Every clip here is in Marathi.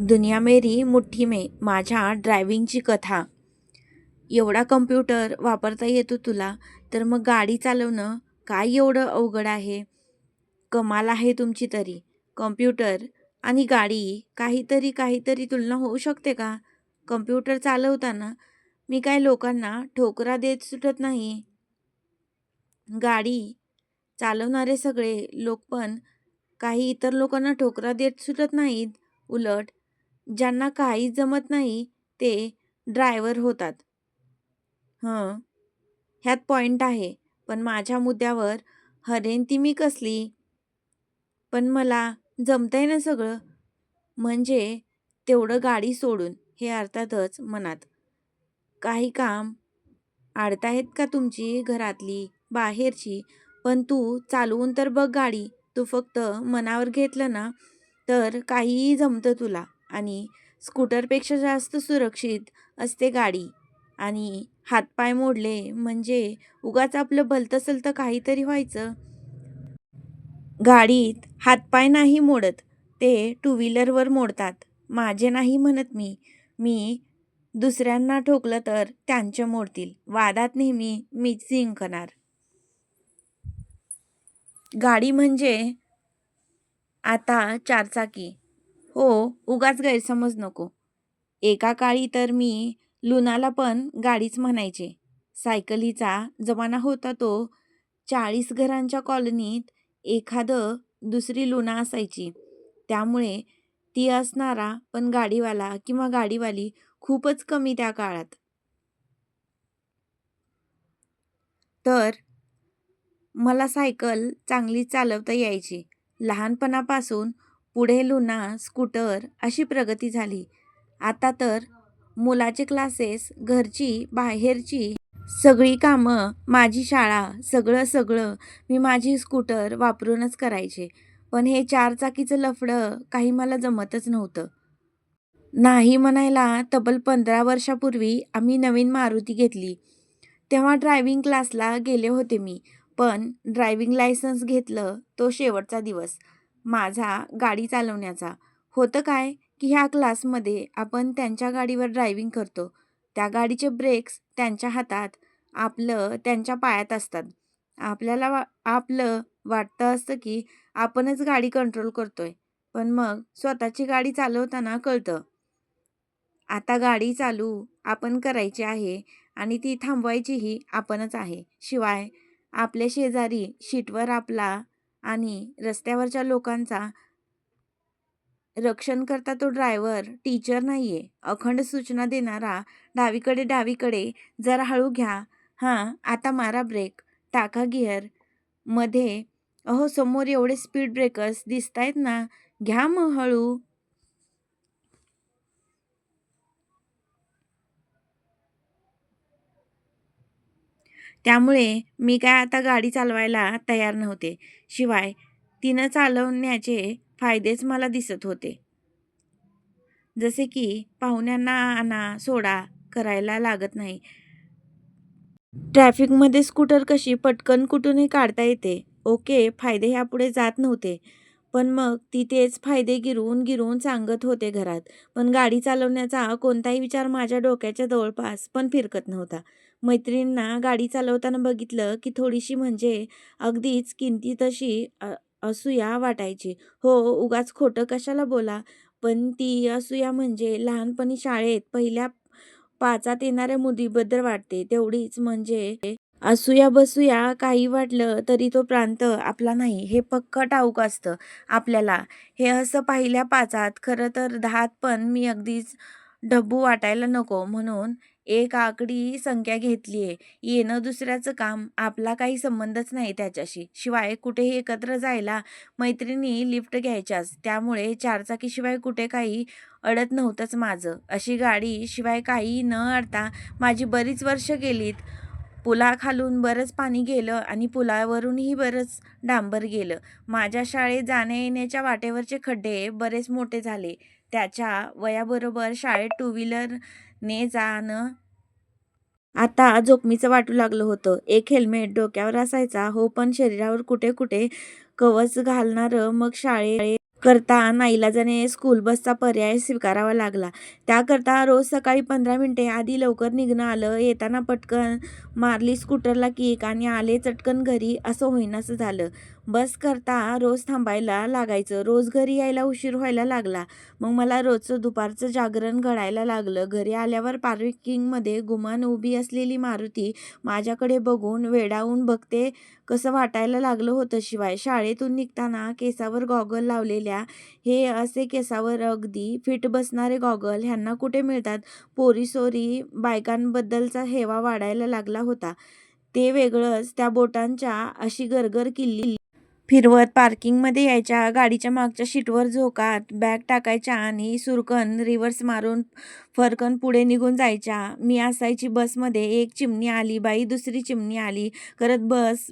दुनिया मेरी मुठ्ठी मे माझ्या ड्रायव्हिंगची कथा. एवढा कम्प्युटर वापरता येतो तुला तर मग गाडी चालवणं काय एवढं अवघड आहे? कमाल आहे तुमची तरी. कम्प्युटर आणि गाडी काहीतरी काहीतरी तुलना होऊ शकते का? कम्प्युटर चालवताना मी काय लोकांना ठोकरा देत सुटत नाही? गाडी चालवणारे सगळे लोक पण काही इतर लोकांना ठोकरा देत सुटत नाहीत. उलट ज्यांना काहीच जमत नाही ते ड्रायव्हर होतात. हं. ह्यात पॉईंट आहे. पण माझ्या मुद्द्यावर हरेन ती मी कसली? पण मला जमतंय ना सगळं. म्हणजे तेवढं गाडी सोडून हे अर्थातच मनात. काही काम आडतायत का तुमची घरातली बाहेरची? पण तू चालवून तर बघ गाडी. तू फक्त मनावर घेतलं ना तर काहीही जमतं तुला. आणि स्कूटरपेक्षा जास्त सुरक्षित असते गाडी. आणि हातपाय मोडले म्हणजे उगाच आपलं भलतं सलतं काहीतरी व्हायचं. गाडीत हातपाय नाही मोडत ते टू व्हीलरवर मोडतात. माझे नाही म्हणत मी. मी दुसऱ्यांना ठोकलं तर त्यांचे मोडतील. वादात नेहमी मीच जिंकणार. गाडी म्हणजे आता चारचाकी. ओ उगाच गैरसमज नको. एका काळी तर मी लुनाला पण गाडीच म्हणायचे. सायकलीचा जमाना होता तो चाळीस घरांच्या कॉलनीत एखादं दुसरी लुना असायची. त्यामुळे ती असणारा पण गाडीवाला किंवा गाडीवाली खूपच कमी त्या काळात. तर मला सायकल चांगली चालवता यायची. लहानपणापासून पुढे लुना स्कूटर अशी प्रगती झाली. आता तर मुलाचे क्लासेस घरची बाहेरची सगळी कामं माझी शाळा सगळं सगळं मी माझी स्कूटर वापरूनच करायचे. पण हे चारचाकीचं लफडं काही मला जमतच नव्हतं. नाही म्हणायला तब्बल पंधरा वर्षापूर्वी आम्ही नवीन मारुती घेतली. तेव्हा ड्रायव्हिंग क्लासला गेले होते मी पण ड्रायव्हिंग लायसन्स घेतलं तो शेवटचा दिवस. माझा गाडी चालवण्याचा. होतं काय की ह्या क्लासमध्ये आपण त्यांच्या गाडीवर ड्रायव्हिंग करतो. त्या गाडीचे ब्रेक्स त्यांच्या हातात आपलं त्यांच्या पायात असतात. आपल्याला वा आपलं वाटतं असतं की आपणच गाडी कंट्रोल करतोय. पण मग स्वतःची गाडी चालवताना कळतं. आता गाडी चालू आपण करायची आहे आणि ती थांबवायचीही आपणच आहे. शिवाय आपल्या शेजारी शीटवर आपला आणि रस्त्यावरच्या लोकांचा रक्षण करता तो ड्रायव्हर टीचर नाही आहे अखंड सूचना देणारा डावीकडे डावीकडे जरा हळू घ्या. हां आता मारा ब्रेक. टाका गिअर. मध्ये अहो समोर एवढे स्पीड ब्रेकर्स दिसत आहेत ना. घ्या मग हळू. त्यामुळे मी काय आता गाडी चालवायला तयार नव्हते. शिवाय तिनं चालवण्याचे फायदेच मला दिसत होते. जसे की पाहुण्यांना आणा सोडा करायला लागत नाही. ट्रॅफिकमध्ये स्कूटर कशी पटकन कुठूनही काढता येते. ओके फायदे ह्यापुढे जात नव्हते. पण मग ती तेच फायदे गिरवून गिरवून सांगत होते घरात. पण गाडी चालवण्याचा कोणताही विचार माझ्या डोक्याच्या जवळपास पण फिरकत नव्हता. मैत्रिणींना गाडी चालवताना बघितलं की थोडीशी म्हणजे अगदीच किंती तशी असूया वाटायची. हो उगाच खोटं कशाला बोला? पण ती असूया म्हणजे लहानपणी शाळेत पहिल्या पाचात येणाऱ्या मुलीबद्दल वाटते. तेवढीच म्हणजे असूया बसूया काही वाटलं तरी तो प्रांत आपला नाही. हे पक्क ठाऊक असतं आपल्याला. हे असं पहिल्या पाचात खरं तर दहात पण मी अगदीच डब्बू वाटायला नको म्हणून एक आकडी संख्या घेतली आहे येणं दुसऱ्याचं काम आपला काही संबंधच नाही त्याच्याशी. शिवाय कुठेही एकत्र जायला मैत्रिणी लिफ्ट घ्यायच्याच. त्यामुळे चारचाकीशिवाय कुठे काही अडत नव्हतंच माझं. अशी गाडी शिवाय काही न अडता माझी बरीच वर्ष गेलीत. पुलाखालून बरंच पाणी गेलं आणि पुलावरूनही बरंच डांबर गेलं. माझ्या शाळेत जाण्या येण्याच्या वाटेवरचे खड्डे बरेच मोठे झाले. त्याच्या वयाबरोबर शाळेत टू व्हीलर ने जा न आता जोखमीचं वाटू लागलं होतं एक हेल्मेट डोक्यावर असायचा हो पण शरीरावर कुठे कुठे कवच घालणारं मग शाळेत करता नाईलाजाने स्कूल बसचा पर्याय स्वीकारावा लागला. त्याकरता रोज सकाळी पंधरा मिनिटे आधी लवकर निघणं आलं. येताना पटकन मारली स्कूटरला किक आणि आले चटकन घरी असं होईनासं झालं. बस करता रोज थांबायला लागायचं. रोज घरी यायला उशीर व्हायला लागला. मग मला रोजचं दुपारचं जागरण घडायला लागलं. घरी आल्यावर पार्किंगमध्ये गुमान उभी असलेली मारुती माझ्याकडे बघून वेडावून बघते कसं वाटायला लागलं होतं. शिवाय शाळेतून निघताना केसावर गॉगल लावलेल्या हे असे केसावर अगदी फिट बसणारे गॉगल ह्यांना कुठे मिळतात? पोरीसोरी बायकांबद्दलचा हेवा वाढायला लागला होता. ते वेगळंच त्या बोटांच्या अशी गरगर किल्ली फिरवत पार्किंगमध्ये यायच्या, गाडीच्या मागच्या शीटवर झोकात बॅग टाकायच्या आणि सुरकन रिव्हर्स मारून फरकन पुढे निघून जायच्या. मी असायची बसमध्ये. एक चिमणी आली बाई, दुसरी चिमणी आली करत बस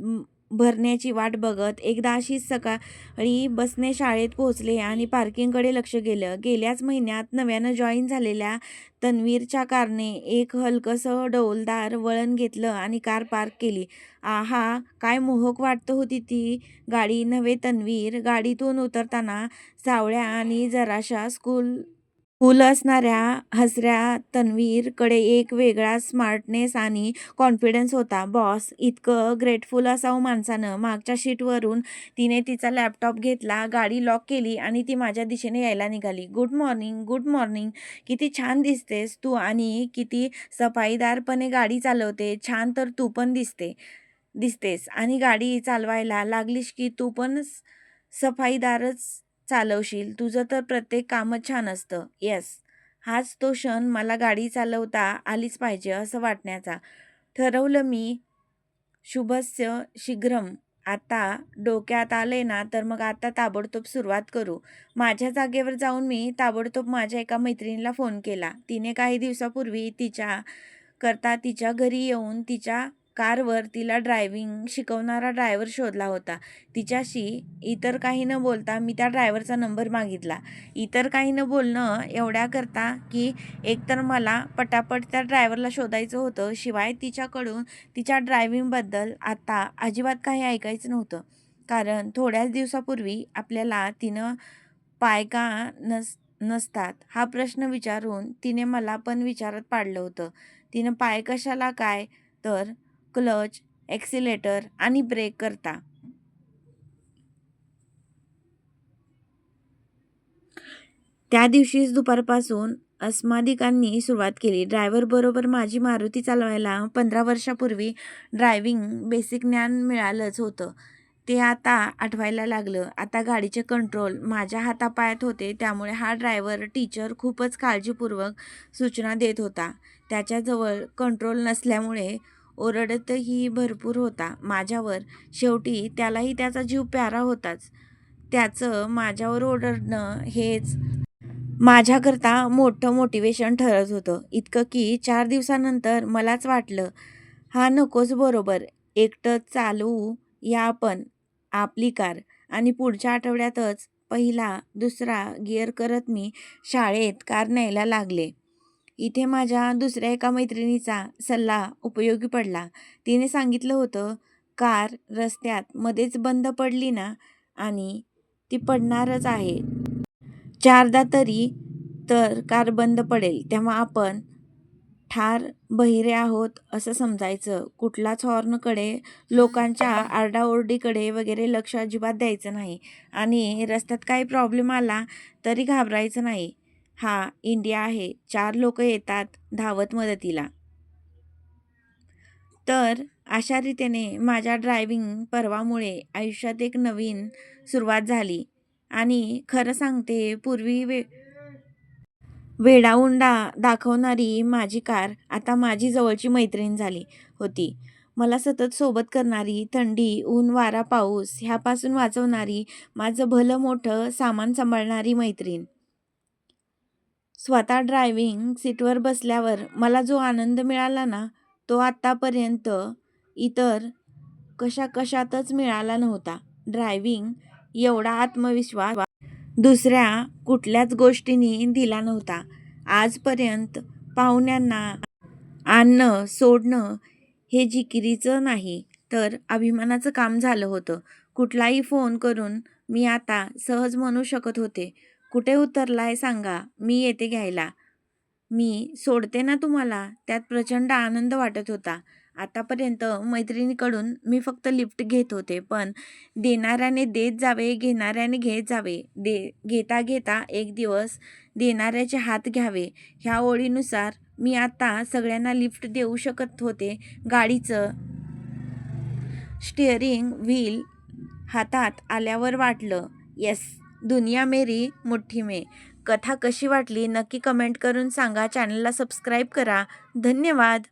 भरण्याची वाट बघत. एकदा अशीच सकाळी बसने शाळेत पोहोचले आणि पार्किंगकडे लक्ष गेलं. गेल्याच महिन्यात नव्यानं जॉईन झालेल्या तन्वीरच्या कारने एक हलकसं डौलदार वळण घेतलं आणि कार पार्क केली. आहा, काय मोहक वाटत होती ती गाडी नव्हे तन्वीर. गाडीतून उतरताना सावळ्या आणि जराशा स्कूल कूल असणाऱ्या हसऱ्या तन्वीरकडे एक वेगळा स्मार्टनेस आणि कॉन्फिडन्स होता. बॉस इतकं ग्रेटफुल असावं माणसानं. मागच्या शीटवरून तिने तिचा लॅपटॉप घेतला, गाडी लॉक केली आणि ती माझ्या दिशेने यायला निघाली. Good morning good morning. किती छान दिसतेस तू आणि किती सफाईदारपणे गाडी चालवते. छान तर तू पण दिसते दिसतेस आणि गाडी चालवायला लागलीस की तू पण सफाईदारच चालवशील. तुझं तर प्रत्येक कामच छान असतं. येस, हाच तो क्षण मला गाडी चालवता आलीच पाहिजे असं वाटण्याचा. ठरवलं मी. शुभस्य शीघ्रम आता डोक्यात आलंय ना तर मग आता ताबडतोब सुरुवात करू. माझ्या जागेवर जाऊन मी ताबडतोब माझ्या एका मैत्रिणीला फोन केला. तिने काही दिवसापूर्वी तिच्या करता तिच्या घरी येऊन तिच्या कारवर तिला ड्रायव्हिंग शिकवणारा ड्रायव्हर शोधला होता. तिच्याशी इतर काही न बोलता मी त्या ड्रायव्हरचा नंबर मागितला. इतर काही न बोलणं एवढ्याकरता की एकतर मला पटापट त्या ड्रायव्हरला शोधायचं होतं, शिवाय तिच्याकडून तिच्या ड्रायव्हिंगबद्दल आता अजिबात काही ऐकायचं नव्हतं. कारण थोड्याच दिवसापूर्वी आपल्याला तिनं पाय का नस नसतात हा प्रश्न विचारून तिने मला पण विचारात पाडलं होतं. तिनं पाय कशाला काय तर क्लच, एक्सिलेटर आणि ब्रेक करता. त्या दिवशीच दुपारपासून अस्मादिकांनी सुरुवात केली. ड्रायव्हरबरोबर माझी मारुती चालवायला पंधरा वर्षापूर्वी ड्रायव्हिंग बेसिक ज्ञान मिळालंच होतं ते आता आठवायला लागलं. आता गाडीचे कंट्रोल माझ्या हातापायात होते त्यामुळे हा ड्रायव्हर टीचर खूपच काळजीपूर्वक सूचना देत होता. त्याच्याजवळ कंट्रोल नसल्यामुळे ओरडतही भरपूर होता माझ्यावर. शेवटी त्यालाही त्याचा जीव प्यारा होताच. त्याचं माझ्यावर ओरडणं हेच माझ्याकरता मोठं मोटिवेशन ठरत होतं. इतकं की चार दिवसानंतर मलाच वाटलं, हा नकोच बरोबर. एकटंच चालवू या आपण आपली कार. आणि पुढच्या आठवड्यातच पहिला दुसरा गिअर करत मी शाळेत कार न्यायला लागले. इथे माझ्या दुसऱ्या एका मैत्रिणीचा सल्ला उपयोगी पडला. तिने सांगितलं होतं, कार रस्त्यात मध्येच बंद पडली ना आणि ती पडणारच आहे चारदा तरी तर कार बंद पडेल तेव्हा आपण ठार बहिरे आहोत असं समजायचं. कुठलाच हॉर्नकडे, लोकांच्या आरडाओरडीकडे वगैरे लक्ष अजिबात द्यायचं नाही आणि रस्त्यात काही प्रॉब्लेम आला तरी घाबरायचं नाही. हा इंडिया आहे. चार लोक येतात धावत मदतीला. तर अशा रीतीने माझ्या ड्रायव्हिंग पर्वामुळे आयुष्यात एक नवीन सुरुवात झाली. आणि खरं सांगते पूर्वी वे वेडाउंडा दाखवणारी माझी कार आता माझी जवळची मैत्रीण झाली होती. मला सतत सोबत करणारी, थंडी, ऊन, वारा, पाऊस ह्यापासून वाचवणारी, माझं भलं मोठं सामान सांभाळणारी मैत्रीण. स्वतः ड्रायव्हिंग सीटवर बसल्यावर मला जो आनंद मिळाला ना तो आत्तापर्यंत इतर कशा कशातच मिळाला नव्हता. ड्रायव्हिंग एवढा आत्मविश्वास दुसऱ्या कुठल्याच गोष्टींनी दिला नव्हता आजपर्यंत. पाहुण्यांना आणणं सोडणं हे जिकिरीचं नाही तर अभिमानाचं काम झालं होतं. कुठलाही फोन करून मी आता सहज म्हणू शकत होते कुठे उतरला आहे सांगा मी येते घ्यायला. मी सोडते ना तुम्हाला? त्यात प्रचंड आनंद वाटत होता. आतापर्यंत मैत्रिणीकडून मी फक्त लिफ्ट घेत होते पण देणाऱ्याने देत जावे घेणाऱ्याने घेत जावे. दे घेता घेता एक दिवस देणाऱ्याचे हात घ्यावे. ह्या ओळीनुसार मी आता सगळ्यांना लिफ्ट देऊ शकत होते. गाडीचं स्टिअरिंग व्हील हातात आल्यावर वाटलं येस. दुनिया मेरी मुठ्ठी में. कथा कशी वाटली नक्की कमेंट करून सांगा. चॅनलला सबस्क्राईब करा. धन्यवाद.